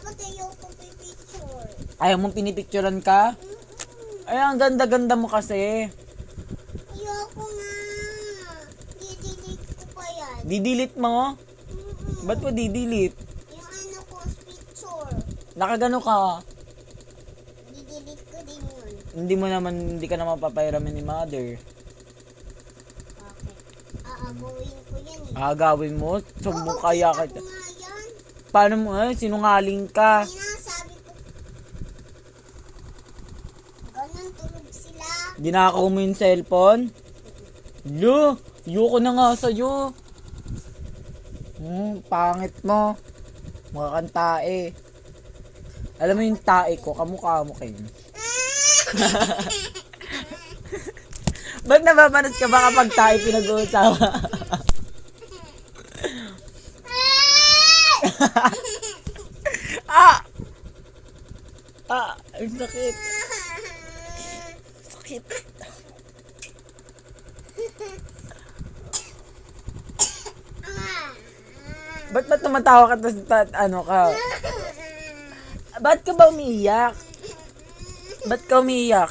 dapat ayoko pipicture. Ayaw mong pinipicturan ka? Ay, ang ganda-ganda mo kasi. Ayoko nga. Didelete ko pa yan. Didelete mo? Mm-mm. Ba't mo didelete? Yung ano ko, picture. Nakagano ka? Didelete ko din yun. Hindi mo naman, hindi ka naman papairamin ni mother. Okay. Aagawin ko yan eh. Agawin mo? Sumbong Oo, kaya kita kita. Paano mo, eh, sinungaling ka. Kanina sabi ko. Ganun tulog sila. Dinakaw mo yung cellphone? Lo, ayoko na nga sa'yo. Hmm, pangit mo. Mga kantae. Alam mo yung tae ko, kamukha mo kayo. Ba't nababanas ka ba kapag tayo pinag-uusawa? ah! Ah, ang sakit. Sakit. Ba't ba't tumatawa ka tas ta- ano ka? Ba't ka ba umiiyak? Ba't ka umiiyak?